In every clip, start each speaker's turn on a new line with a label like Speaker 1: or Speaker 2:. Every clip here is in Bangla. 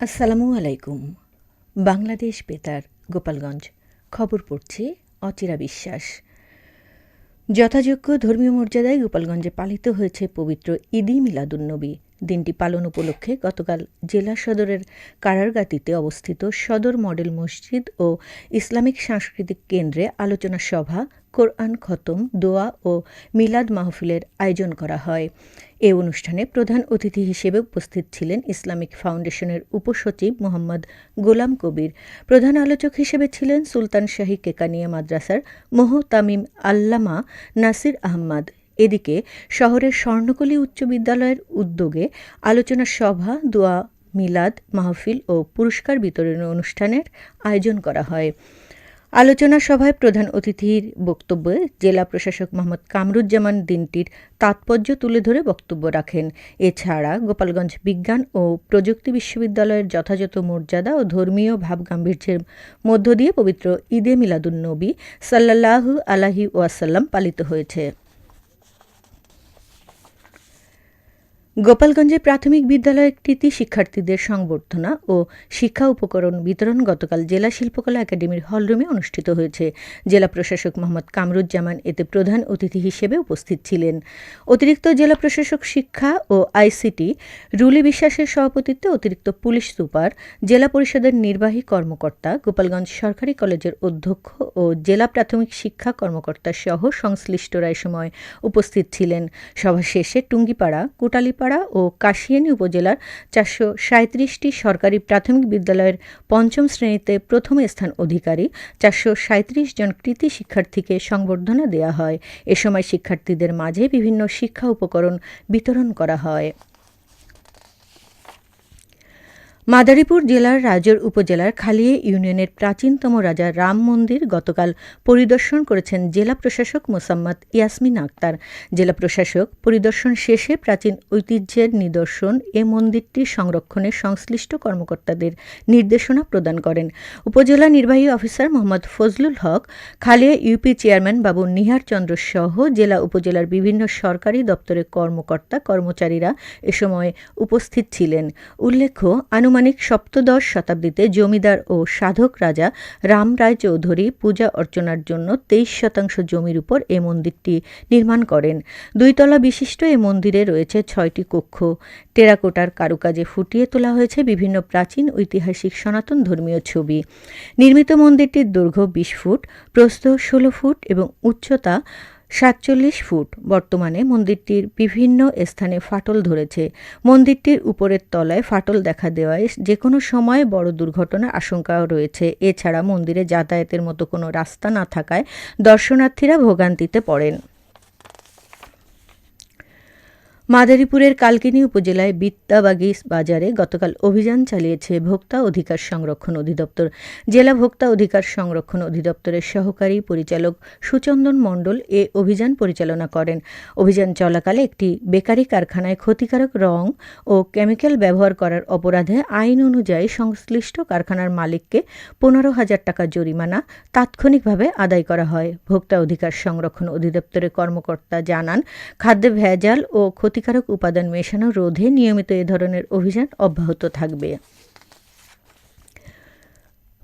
Speaker 1: আসসালামু আলাইকুম। বাংলাদেশ বেতার, গোপালগঞ্জ। খবর পড়ছে অচিরা বিশ্বাস। যথাযোগ্য ধর্মীয় মর্যাদায় গোপালগঞ্জে পালিত হয়েছে পবিত্র ঈদি মিলাদুন্নবী দিনটি পালন উপলক্ষে গতকাল জেলা সদরের কারারগাতিতে অবস্থিত সদর মডেল মসজিদ ও ইসলামিক সাংস্কৃতিক কেন্দ্রে আলোচনা সভা, কোরআন খতম, দোয়া ও মিলাদ মাহফিলের আয়োজন করা হয়। এ অনুষ্ঠানে প্রধান অতিথি হিসেবে উপস্থিত ছিলেন ইসলামিক ফাউন্ডেশনের উপসচিব মোহাম্মদ গোলাম কবির। প্রধান আলোচক হিসেবে ছিলেন সুলতান শাহী কেকানিয়া মাদ্রাসার মোহ তামিম আল্লামা নাসির আহমদ। এদিকে শহরের স্বর্ণকলী উচ্চ বিদ্যালয়ের উদ্যোগে আলোচনা সভা, দোয়া, মিলাদ, মাহফিল ও পুরস্কার বিতরণ অনুষ্ঠানের আয়োজন করা হয়। আলোচনা সভায় প্রধান অতিথির বক্তব্যে জেলা প্রশাসক মোহাম্মদ কামরুজ্জামান দিনটির তাৎপর্য তুলে ধরে বক্তব্য রাখেন। এছাড়া গোপালগঞ্জ বিজ্ঞান ও প্রযুক্তি বিশ্ববিদ্যালয়ের যথাযথ মর্যাদা ও ধর্মীয় ভাবগাম্ভীর্যের মধ্য দিয়ে পবিত্র ঈদে মিলাদুন্নবী সাল্লাল্লাহু আলাহি ওয়াসাল্লাম পালিত হয়েছে। গোপালগঞ্জে প্রাথমিক বিদ্যালয়ের কৃতি শিক্ষার্থীদের সংবর্ধনা ও শিক্ষা উপকরণ বিতরণ গতকাল জেলা শিল্পকলা একাডেমির হলরুমে অনুষ্ঠিত হয়েছে। জেলা প্রশাসক মোহাম্মদ কামরুজ্জামান এতে প্রধান অতিথি হিসেবে উপস্থিত ছিলেন। অতিরিক্ত জেলা প্রশাসক শিক্ষা ও আইসিটি রুলি বিশ্বাসের সভাপতিত্বে অতিরিক্ত পুলিশ সুপার, জেলা পরিষদের নির্বাহী কর্মকর্তা, গোপালগঞ্জ সরকারি কলেজের অধ্যক্ষ ও জেলা প্রাথমিক শিক্ষা কর্মকর্তা সহ সংশ্লিষ্টরা এ সময় উপস্থিত ছিলেন। সভা শেষে টুঙ্গিপাড়া, কোটালীপাড়া পাড়া ও কাশিয়ানী উপজেলার চারশো সাঁত্রিশটি সরকারি প্রাথমিক বিদ্যালয়ের পঞ্চম শ্রেণীতে প্রথম স্থান অধিকারী চারশো সাঁত্রিশ জন কৃতি শিক্ষার্থীকে সংবর্ধনা দেওয়া হয়। এ সময় শিক্ষার্থীদের মাঝে বিভিন্ন শিক্ষা উপকরণ বিতরণ করা হয়। মাদারীপুর জেলার রাজর উপজেলার খালিয়ে ইউনিয়নের প্রাচীনতম রাজা রাম মন্দির গতকাল পরিদর্শন করেছেন জেলা প্রশাসক মোসাম্মদ ইয়াসমিন আক্তার। জেলা প্রশাসক পরিদর্শন শেষে প্রাচীন ঐতিহ্যের নিদর্শন এ মন্দিরটি সংরক্ষণে সংশ্লিষ্ট কর্মকর্তাদের নির্দেশনা প্রদান করেন। উপজেলা নির্বাহী officer Mohammad Fazlul Haque, Khalia UP chairman Babu Nihar Chandra সহ জেলা উপজেলার বিভিন্ন সরকারি দপ্তরের কর্মকর্তা কর্মচারীরা এ সময় উপস্থিত ছিলেন। উল্লেখ্য আনুমানিক সপ্তদশ শতাব্দীতে জমিদার ও সাধক রাজা রাম রায় চৌধুরী পূজা অর্চনার জন্য তেইশ শতাংশ জমির উপর এ মন্দিরটি নির্মাণ করেন। দুইতলা বিশিষ্ট এ মন্দিরে রয়েছে ছয়টি কক্ষ। টেরাকোটার কারুকাজে ফুটিয়ে তোলা হয়েছে বিভিন্ন প্রাচীন ঐতিহাসিক সনাতন ধর্মীয় ছবি। নির্মিত মন্দিরটির দৈর্ঘ্য বিশ ফুট, প্রস্থ ষোলো ফুট এবং উচ্চতা সাতচল্লিশ ফুট। বর্তমানে মন্দিরটির বিভিন্ন স্থানে ফাটল ধরেছে। মন্দিরটির উপরের তলায় ফাটল দেখা দেওয়ায় যে কোনো সময় বড় দুর্ঘটনার আশঙ্কাও রয়েছে। এছাড়া মন্দিরে যাতায়াতের মতো কোনো রাস্তা না থাকায় দর্শনার্থীরা ভোগান্তিতে পড়েন। মাদারীপুরের কালকিনি উপজেলায় বিদ্যাবাগি বাজারে গতকাল অভিযান চালিয়েছে ভোক্তা অধিকার সংরক্ষণ অধিদপ্তর। জেলা ভোক্তা অধিকার সংরক্ষণ অধিদপ্তরের সহকারী পরিচালক সুচন্দন মণ্ডল এ অভিযান পরিচালনা করেন। অভিযান চলাকালে একটি বেকারি কারখানায় ক্ষতিকারক রং ও কেমিক্যাল ব্যবহার করার অপরাধে আইন অনুযায়ী সংশ্লিষ্ট কারখানার মালিককে পনেরো হাজার টাকা জরিমানা তাৎক্ষণিকভাবে আদায় করা হয়। ভোক্তা অধিকার সংরক্ষণ অধিদপ্তরের কর্মকর্তা জানান, খাদ্যে ভেজাল ও ক্ষতি ক্ষতিকারক উপাদান মেশানো রোধে নিয়মিত এ ধরনের অভিযান অব্যাহত থাকবে।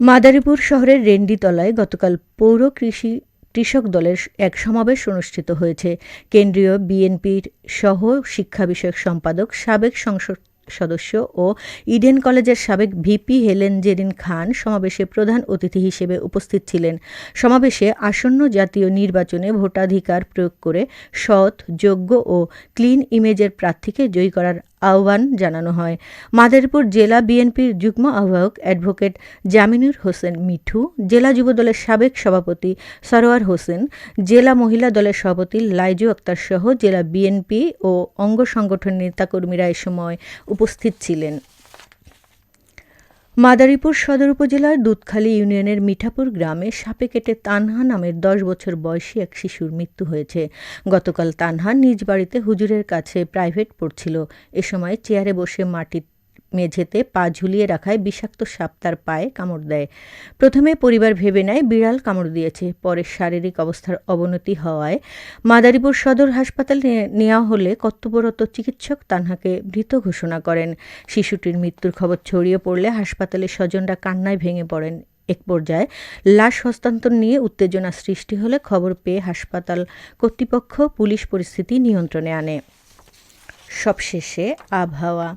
Speaker 1: মাদারীপুর শহরের রেন্ডিতলায় গতকাল পৌর কৃষি কৃষক দলের এক সমাবেশ অনুষ্ঠিত হয়েছে। কেন্দ্রীয় বিএনপির সহ শিক্ষা বিষয়ক সম্পাদক সাবেক সংসদ সদস্য ও ইডেন কলেজের সাবেক ভিপি হেলেন জেরিন খান সমাবেশে প্রধান অতিথি হিসেবে উপস্থিত ছিলেন। সমাবেশে আসন্ন জাতীয় নির্বাচনে ভোটাধিকার প্রয়োগ করে সৎ, যোগ্য ও ক্লিন ইমেজের প্রার্থীকে জয়ী করার আহ্বান জানানো হয়। মাদারীপুর জেলা বিএনপির যুগ্ম আহ্বায়ক অ্যাডভোকেট জামিনুর হোসেন মিঠু, জেলা যুবদলের সাবেক সভাপতি সরোয়ার হোসেন, জেলা মহিলা দলের সভাপতি লাইজু আক্তার সহ জেলা বিএনপি ও অঙ্গ সংগঠন নেতাকর্মীরা এ সময় উপস্থিত ছিলেন। মাদারীপুর সদর উপজেলার দুধখালী ইউনিয়নের মিঠাপুর গ্রামে সাপে কেটে তানহা নামের দশ বছর বয়সী এক শিশুর মৃত্যু হয়েছে। গতকাল তানহা নিজ বাড়িতে হুজুরের কাছে প্রাইভেট পড়ছিল। এ সময় চেয়ারে বসে মাটির মেঝেতে পা ঝুলিয়ে রাখায় বিষাক্ত সাপ তার পায়ে কামড় দেয়। প্রথমে পরিবার ভেবে নেয়, বিড়াল কামড় দিয়েছে। পরে শারীরিক অবস্থার অবনতি হওয়ায় মাদারীপুর সদর হাসপাতালে নেওয়া হলে কর্তব্যরত চিকিৎসক তানহাকে মৃত ঘোষণা করেন। শিশুটির মৃত্যুর খবর ছড়িয়ে পড়লে হাসপাতালের স্বজনরা কান্নায় ভেঙে পড়েন। এক পর্যায়ে লাশ হস্তান্তর নিয়ে উত্তেজনা সৃষ্টি হলে খবর পেয়ে হাসপাতাল কর্তৃপক্ষ পুলিশ পরিস্থিতি নিয়ন্ত্রণে আনে। সবশেষে আবহাওয়া।